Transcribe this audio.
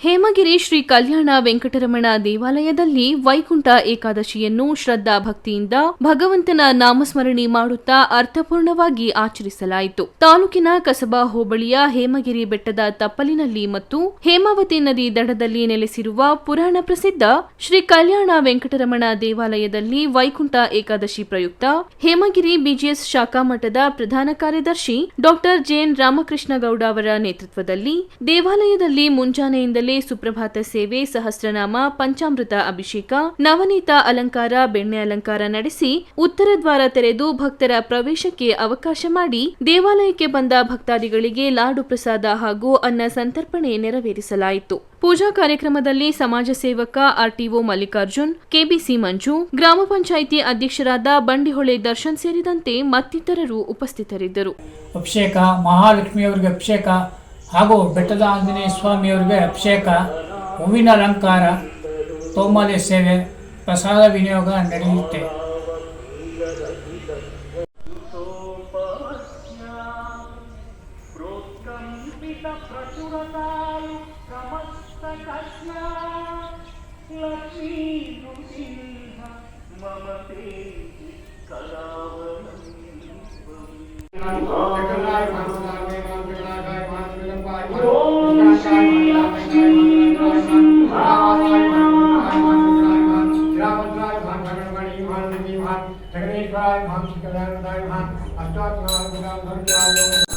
ಹೇಮಗಿರಿ ಶ್ರೀ ಕಲ್ಯಾಣ ವೆಂಕಟರಮಣ ದೇವಾಲಯದಲ್ಲಿ ವೈಕುಂಠ ಏಕಾದಶಿಯನ್ನು ಶ್ರದ್ಧಾ ಭಕ್ತಿಯಿಂದ ಭಗವಂತನ ನಾಮಸ್ಮರಣೆ ಮಾಡುತ್ತಾ ಅರ್ಥಪೂರ್ಣವಾಗಿ ಆಚರಿಸಲಾಯಿತು. ತಾಲೂಕಿನ ಕಸಬಾ ಹೋಬಳಿಯ ಹೇಮಗಿರಿ ಬೆಟ್ಟದ ತಪ್ಪಲಿನಲ್ಲಿ ಮತ್ತು ಹೇಮಾವತಿ ನದಿ ದಡದಲ್ಲಿ ನೆಲೆಸಿರುವ ಪುರಾಣ ಪ್ರಸಿದ್ಧ ಶ್ರೀ ಕಲ್ಯಾಣ ವೆಂಕಟರಮಣ ದೇವಾಲಯದಲ್ಲಿ ವೈಕುಂಠ ಏಕಾದಶಿ ಪ್ರಯುಕ್ತ ಹೇಮಗಿರಿ ಬಿಜಿಎಸ್ ಶಾಖಾ ಮಠದ ಪ್ರಧಾನ ಕಾರ್ಯದರ್ಶಿ ಡಾಕ್ಟರ್ ಜೆಎನ್ ರಾಮಕೃಷ್ಣ ಗೌಡ ಅವರ ನೇತೃತ್ವದಲ್ಲಿ ದೇವಾಲಯದಲ್ಲಿ ಮುಂಜಾನೆಯಿಂದಲೇ ಸುಪ್ರಭಾತ ಸೇವೆ, ಸಹಸ್ರನಾಮ, ಪಂಚಾಮೃತ ಅಭಿಷೇಕ, ನವನೀತ ಅಲಂಕಾರ, ಬೆಣ್ಣೆ ಅಲಂಕಾರ ನಡೆಸಿ ಉತ್ತರ ದ್ವಾರ ತೆರೆದು ಭಕ್ತರ ಪ್ರವೇಶಕ್ಕೆ ಅವಕಾಶ ಮಾಡಿ ದೇವಾಲಯಕ್ಕೆ ಬಂದ ಭಕ್ತಾದಿಗಳಿಗೆ ಲಾಡು ಪ್ರಸಾದ ಹಾಗೂ ಅನ್ನ ಸಂತರ್ಪಣೆ ನೆರವೇರಿಸಲಾಯಿತು. ಪೂಜಾ ಕಾರ್ಯಕ್ರಮದಲ್ಲಿ ಸಮಾಜ ಸೇವಕ ಆರ್ಟಿಒ ಮಲ್ಲಿಕಾರ್ಜುನ್, ಕೆಬಿಸಿ ಮಂಜು, ಗ್ರಾಮ ಪಂಚಾಯಿತಿ ಅಧ್ಯಕ್ಷರಾದ ಬಂಡಿಹೊಳೆ ದರ್ಶನ್ ಸೇರಿದಂತೆ ಮತ್ತಿತರರು ಉಪಸ್ಥಿತರಿದ್ದರು. ಅಭಿಷೇಕ, ಮಹಾಲಕ್ಷ್ಮಿಯವರಿಗೆ ಅಭಿಷೇಕ ಹಾಗೂ ಬೆಟ್ಟದ ಆಂಜನೇಯ ಸ್ವಾಮಿಯವರಿಗೆ ಅಭಿಷೇಕ ಹೂವಿನ ಅಲಂಕಾರ ತೋಮಾಲೆ ಸೇವೆ ಪ್ರಸಾದ ವಿನಿಯೋಗ ನಡೆಯುತ್ತೆ. महान जगदीश्वराय महान श्री कल्याणदाय महान अष्टात्माय